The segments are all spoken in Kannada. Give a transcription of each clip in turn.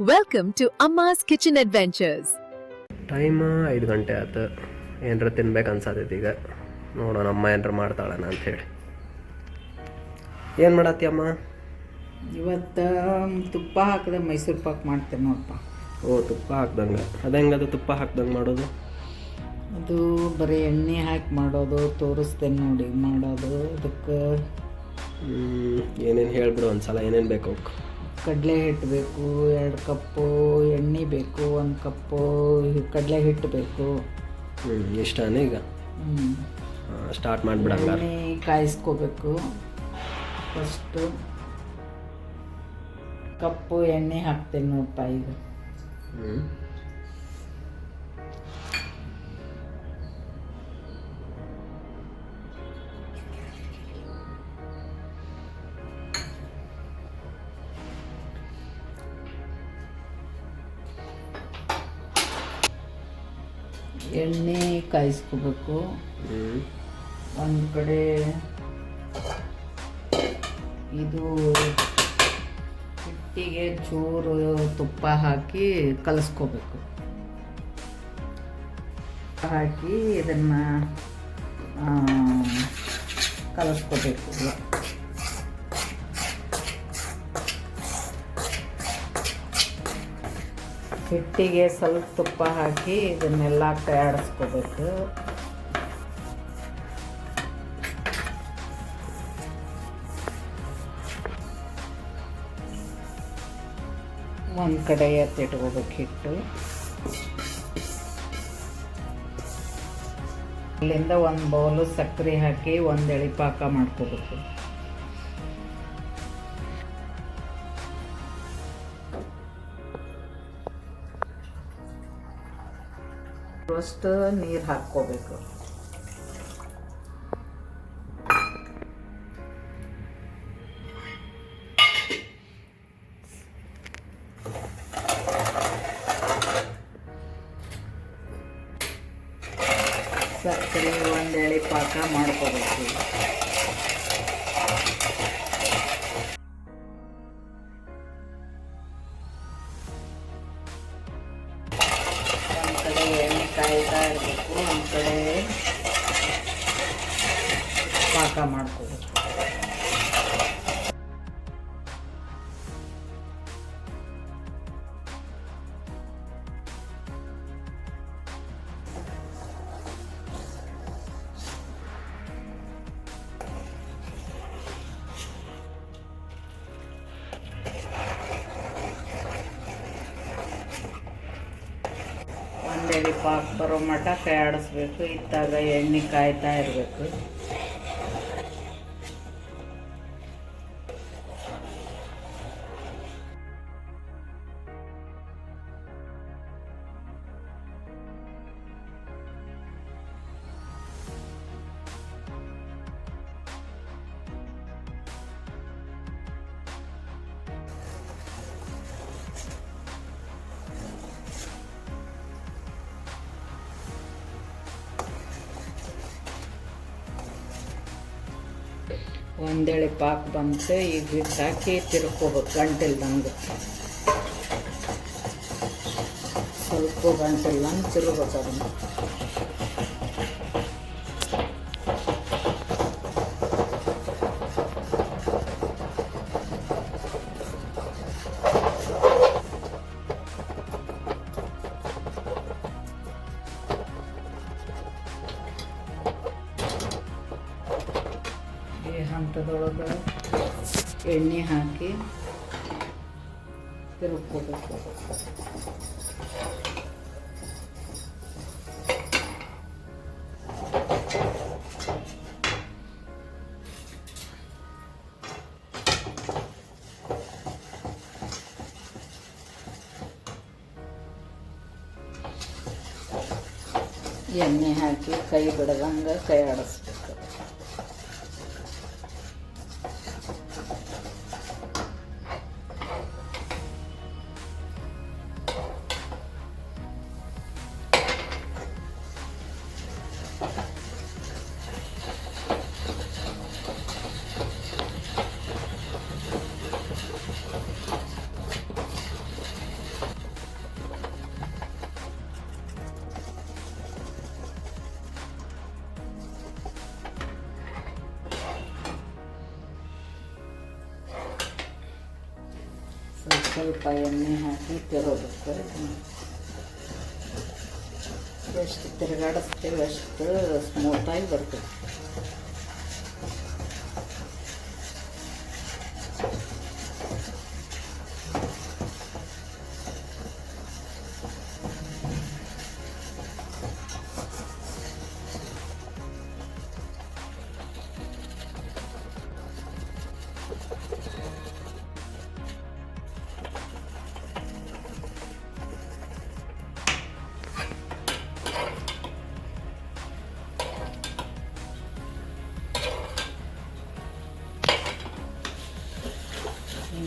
Welcome to Amma's kitchen adventures time ಐದು ಗಂಟೆ ಆಯ್ತು. ಏನರ ತಿನ್ಬೇಕು ಅನ್ಸತೈತಿ ಈಗ. ನೋಡೋಣ ಅಮ್ಮ ಏನರ ಮಾಡ್ತಾಳಣ ಅಂಥೇಳಿ ಏನು ಮಾಡತ್ತಿ ಅಮ್ಮ? ಇವತ್ತು ತುಪ್ಪ ಹಾಕಿದ ಮೈಸೂರು ಪಾಕ್ ಮಾಡ್ತೇನೆ ನೋಡಪ್ಪ. ಓ ತುಪ್ಪ ಹಾಕ್ದಂಗೆ. ಅದು ಹೆಂಗದು ತುಪ್ಪ ಹಾಕ್ದಂಗೆ ಮಾಡೋದು? ಅದು ಬರೀ ಎಣ್ಣೆ ಹಾಕಿ ಮಾಡೋದು ತೋರಿಸ್ತೇನೆ ನೋಡಿ ಮಾಡೋದು ಅದಕ್ಕೆ ಏನೇನು ಹೇಳ್ಬಿಡು ಒಂದ್ಸಲ ಏನೇನು ಬೇಕು ಕಡಲೆ ಹಿಟ್ಟು ಬೇಕು ಎರಡು ಕಪ್ಪು ಎಣ್ಣೆ ಬೇಕು ಒಂದು ಕಪ್ಪು ಕಡಲೆ ಹಿಟ್ಟು ಬೇಕು. ಹ್ಞೂ ಇಷ್ಟನೇ ಈಗ? ಹ್ಮ್. ಸ್ಟಾರ್ಟ್ ಮಾಡಿಬಿಡಂಗ ಎಣ್ಣೆ ಕಾಯಿಸ್ಕೋಬೇಕು. ಫಸ್ಟು ಕಪ್ಪು ಎಣ್ಣೆ ಹಾಕ್ತೇನೆ ನೋಡಪ್ಪ ಈಗ. ಹ್ಞೂ ಕಾಯಿಸ್ಕೋಬೇಕು ಹ್ಞೂ ಒಂದು ಕಡೆ ಇದು ಹಿಟ್ಟಿಗೆ ಚೂರು ತುಪ್ಪ ಹಾಕಿ ಕಲಿಸ್ಕೋಬೇಕು. ಹಾಕಿ ಇದನ್ನು ಕಲಿಸ್ಕೋಬೇಕು. ಹಿಟ್ಟಿಗೆ ಸ್ವಲ್ಪ ತುಪ್ಪ ಹಾಕಿ ಇದನ್ನೆಲ್ಲ ತಯಾರಿಸ್ಕೋಬೇಕು. ಒಂದು ಕಡೆ ಎತ್ತಿಟ್ಕೋಬೇಕು ಹಿಟ್ಟು. ಇಲ್ಲಿಂದ ಒಂದು ಬೌಲು ಸಕ್ಕರೆ ಹಾಕಿ ಒಂದು ಎಳೆ ಪಾಕ ಮಾಡ್ಕೋಬೇಕು. ಅಷ್ಟು ನೀರು ಹಾಕ್ಕೋಬೇಕು. ಸಕ್ಕರೆ ಒಂದು ಎಳೆ ಪಾಕ ಮಾಡ್ಕೋಬೇಕು. ಒಂದೆಡೆ ಪಾಕ್ ಬರೋ ಮಟ್ಟ ಆಡಿಸ್ಬೇಕು ಇತ್ತಾಗ ಎಣ್ಣೆ ಕಾಯ್ತಾ ಇರಬೇಕು. ಒಂದೆಳೆ ಪಾಕ್ ಬಂತು ಈಗ ಹಾಕಿ ತಿರ್ಕೋಬೇಕು ಗಂಟಿಲ್ದಂಗೆ ಸ್ವಲ್ಪ ಗಂಟಿಲ್ದಂಗೆ ತಿರ್ಬೇಕು ಅದನ್ನು. ಹಂತದೊಳಗೆ ಎಣ್ಣೆ ಹಾಕಿ ತಿರುಗ್ಕೋಬೇಕು ಎಣ್ಣೆ ಹಾಕಿ ಕೈ ಬಿಡದಂಗೆ ಕೈ ಆಡಿಸ್ಬೇಕು. ಸ್ವಲ್ಪ ಎಣ್ಣೆ ಹಾಕಿ ತಿರುಗಬೇಕು. ಎಷ್ಟು ತಿರುಗಾಡಿಸ್ತೇವೆ ಅಷ್ಟು ಸ್ಮೂತಾಗಿ ಬರ್ತದೆ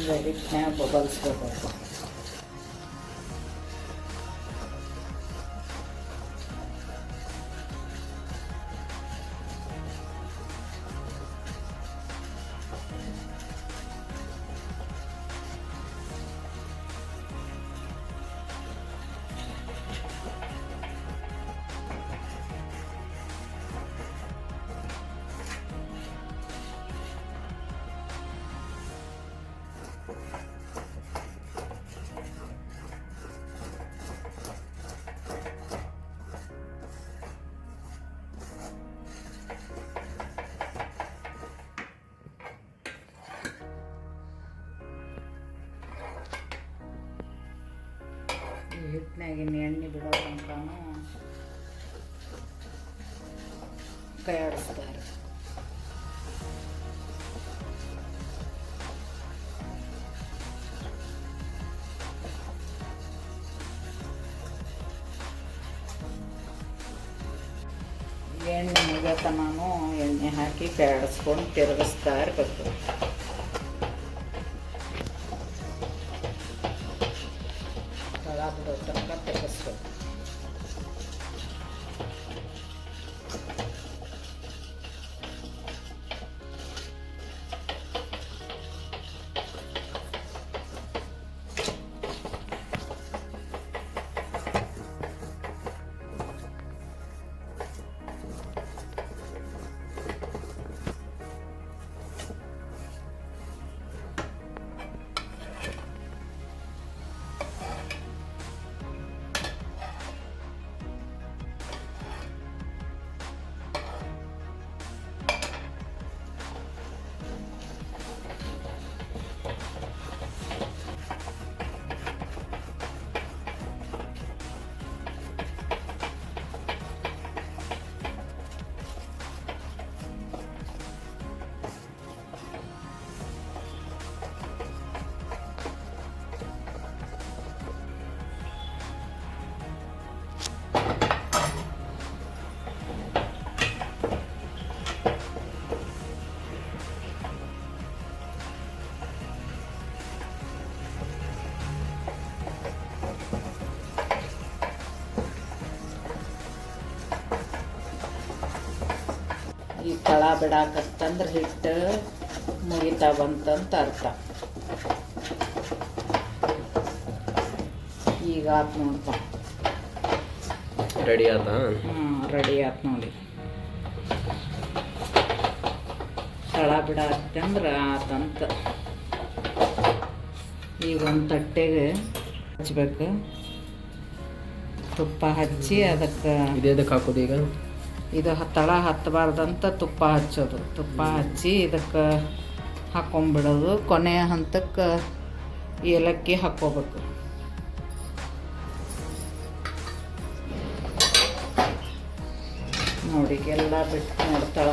ಹಿಂಗೆ ಹಿಟ್ಟಿನ್ಯಾಗ ಬಬಲ್ಸ್ಬೇಕು ಹಿಟ್ಟಿನಾಗಿನ ಎಣ್ಣೆ ಬಿಡೋ ತನಕನೂ ಕೈ ಆಡಿಸ್ತಾರೆ ಎಣ್ಣೆ ನಾನು ಎಣ್ಣೆ ಹಾಕಿ ಕೈ ಆಡಿಸ್ಕೊಂಡು ತಿರುಗಿಸ್ತಾ ಇರಬೇಕು. ಬಿಡಾಕತ್ತಂದ್ರೆ ಹಿಟ್ಟು ಮುಗಿತಾ ಬಂತಂತ ಅರ್ಥ. ಈಗ ಆತು ನೋಡಪ್ಪ ರೆಡಿ ಆತ? ಹ್ಞೂ ರೆಡಿ ಆತ್ ನೋಡಿ. ತಳ ಬಿಡಾಕತ್ತಂದ್ರೆ ಆತಂತ. ಈಗ ಒಂದು ತಟ್ಟೆಗೆ ಹಚ್ಬೇಕು. ತುಪ್ಪ ಹಚ್ಚಿ ಅದಕ್ಕೆ ಇದೇದಕ್ಕೆ ಹಾಕೋದು ಈಗ? ಇದು ತಳ ಹತ್ತಬಾರ್ದಂತ ತುಪ್ಪ ಹಚ್ಚೋದು. ತುಪ್ಪ ಹಚ್ಚಿ ಇದಕ್ಕೆ ಹಾಕೊಂಬಿಡೋದು. ಕೊನೆಯ ಹಂತಕ್ಕೆ ಏಲಕ್ಕಿ ಹಾಕ್ಕೋಬೇಕು. ನೋಡಿ ಎಲ್ಲ ಬಿಟ್ಟು ನೋಡಿ ತಳ.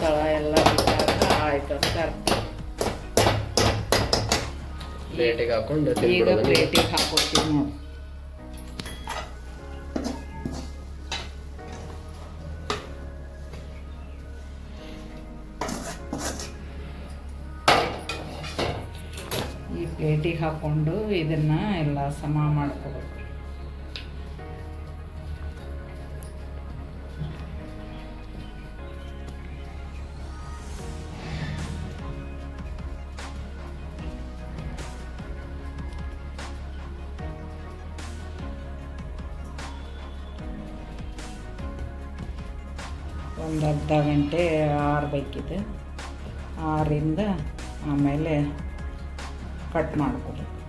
ತಳ ಎಲ್ಲ ಬಿಟ್ಟಾಗ ಆಯ್ತು. ಅಂತ ಅರ್ಥ ಪ್ಲೇಟಿಗೆ ಹಾಕೊಂಡು ಈಗ ಪ್ಲೇಟಿಗೆ ಹಾಕೋತೀವಿ ನೋಡಿ. ಪ್ಲೇಟಿಗೆ ಹಾಕ್ಕೊಂಡು ಇದನ್ನು ಎಲ್ಲ ಸಮ ಮಾಡ್ಕೋಬೇಕು. ಒಂದು ಅರ್ಧ ಗಂಟೆ ಆರಬೇಕಿದೆ. ಆರಿಂದ ಆಮೇಲೆ ಕಟ್ ಮಾಡ್ಕೋಬೇಕು.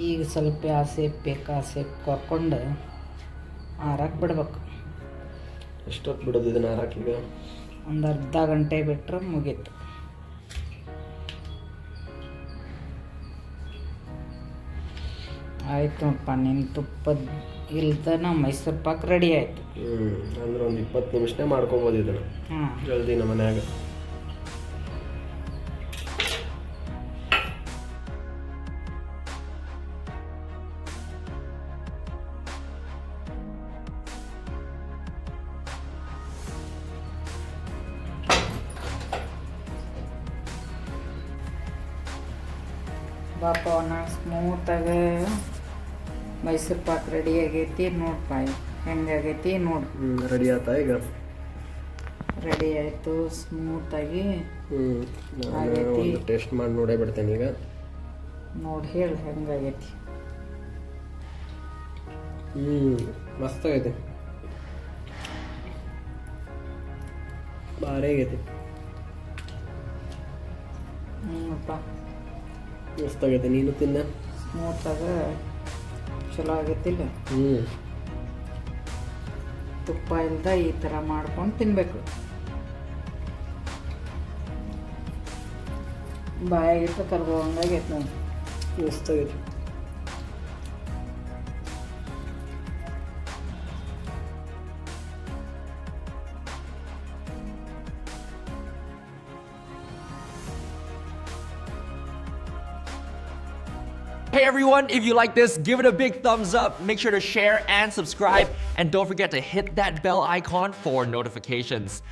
ಈಗ ಸ್ವಲ್ಪ ಆಸೆ ಸೇಪ್ ಬೇಕು ಆ ಸೇಪ್ ಕೊರ್ಕೊಂಡು ಆರಕ್ಕೆ ಬಿಡ್ಬೇಕು. ಎಷ್ಟೊತ್ತು ಬಿಡೋದು ಇದನ್ನು ಆರಾಕೀಗ ಒಂದು ಅರ್ಧ ಗಂಟೆ ಬಿಟ್ಟರೆ ಮುಗೀತು. ಆಯ್ತು ನೋಡಪ್ಪ ನಿನ್ನ ತುಪ್ಪದ ಇಲ್ದನ ಮೈಸೂರು ಪಾಕ್ ರೆಡಿ ಆಯಿತು. ಹ್ಞೂ ಅಂದ್ರೆ ಒಂದು ಇಪ್ಪತ್ತು ನಿಮಿಷನೇ ಮಾಡ್ಕೊಬೋದು ಇದನ್ನು. ಹಾಂ. ಜಲ್ದಿ ನಮ್ಮ ಮನ್ಯಾಗ. ಅವನ ಸ್ಮೂತಾಗಿ ಮೈಸೂರು ಪಾಕ್ ರೆಡಿ ಆಗೈತಿ ನೋಡಪ್ಪ ಹೆಂಗಾಗೈತಿ ನೋಡಿ. ರೆಡಿ ಆಯ್ತಾ ಈಗ? ರೆಡಿ ಆಯಿತು ಸ್ಮೂತಾಗಿ. ಒಂದು ಟೇಸ್ಟ್ ಮಾಡಿ ನೋಡೇ ಬಿಡ್ತೇನೆ ಈಗ. ನೋಡಿ ಹೇಳಿ ಹೆಂಗಾಗೈತಿ ಹ್ಞೂ ಮಸ್ತ್ ಆಗೈತಿ. ಭಾರಿ ಆಗೈತಿ. ಹ್ಞೂಪ್ಪ ಮಸ್ತ್ ಆಗೈತೆ ನೀನು ತಿನ್ನ? ಸ್ಮೂತಾಗ ಚಲೋ ಆಗೈತಿಲ್ಲ ಹ್ಞೂ ತುಪ್ಪ ಇಲ್ದ ಈ ಥರ ಮಾಡ್ಕೊಂಡು ತಿನ್ನಬೇಕು ಬಾಯಾಗಿತ್ತು ಕರ್ಗೋ ಹಂಗಾಗೈತೆ ನೋಡಿ. ಮಸ್ತ್ Hey everyone, if you like this, give it a big thumbs up. Make sure to share and subscribe. And don't forget to hit that bell icon for notifications.